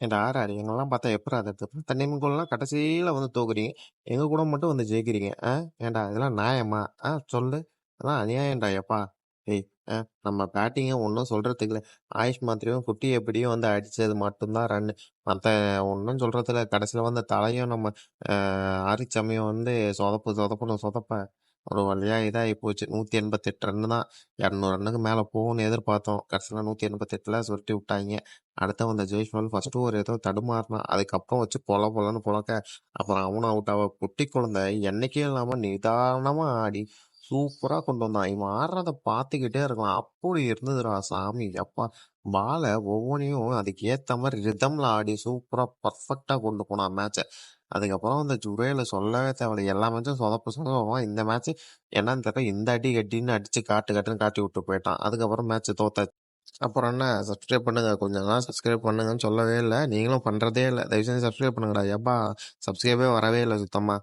ஏன்டா ஆறாரு எங்கெல்லாம் பார்த்தா எப்படி அது? பத்து கூடலாம் கடைசியில் வந்து தோக்குறீங்க. எங்கள் கூட மட்டும் வந்து ஜெயிக்கிறீங்க. ஆ? ஏன்டா இதெல்லாம் நியாயமா? ஆ சொல்லு. அதெல்லாம் அநியாயம்டா எப்பா. ஏய் ஆ நம்ம பேட்டிங்கை ஒன்றும் சொல்கிறதுக்கு இல்லை. ஆயுஷ் மாத்திரையும் குட்டி எப்படியும் வந்து அடித்தது மட்டும்தான் ரன்னு. மற்ற ஒன்றும் சொல்கிறதில்ல கடைசியில் வந்து தலையும் நம்ம ஆரிச்சமையும் வந்து சொதப்பு சொதப்புன்னு சொதப்ப ஒரு வழியாக இதாகி போச்சு நூற்றி எண்பத்தெட்டு ரன்னு தான். இரநூறு ரன்னுக்கு மேலே போகும்னு எதிர்பார்த்தோம். கடைசியில் நூற்றி எண்பத்தெட்டில் சுருட்டி விட்டாங்க. அடுத்து வந்த ஜெய்ஸ்வால் ஃபஸ்ட்டு ஒரு ஏதோ தடுமாறினான். அதுக்கப்புறம் வச்சு பொல பொலன்னு பொழக்க அப்புறம் அவனும் அவுட் ஆக குட்டி குழந்தை என்றைக்கும் இல்லாமல் நிதானமாக ஆடி சூப்பராக கொண்டு வந்தான். இவன் ஆடுறத பார்த்துக்கிட்டே இருக்கலாம். அப்படி இருந்ததுடா சாமி. அப்பா பாலை ஒவ்வொன்றையும் அதுக்கு ஏத்த மாதிரி ரிதம்ல ஆடி சூப்பராக பர்ஃபெக்டா கொண்டு போனான் மேட்சை அதுக்கப்புறம் அந்த ஜுரேல சொல்லவே தேவையில்ல. எல்லா மேட்சும் சொதப்பு சொதப்பான் இந்த மேட்ச் என்னன்னு தெரியல. இந்த அடி கட்டின்னு அடிச்சு காட்டு காட்டுன்னு காட்டி விட்டு போயிட்டான். அதுக்கப்புறம் மேட்ச் தோத்தாச்சு. அப்புறம் என்ன? சப்ஸ்கிரைப் பண்ணுங்க. கொஞ்ச நாள் சப்ஸ்கிரைப் பண்ணுங்கன்னு சொல்லவே இல்லை. நீங்களும் பண்றதே இல்லை. தயவுசெய்து சப்ஸ்கிரைப் பண்ணுங்கடா. எப்பா சப்ஸ்கிரைபே வரவே இல்லை சுத்தமா.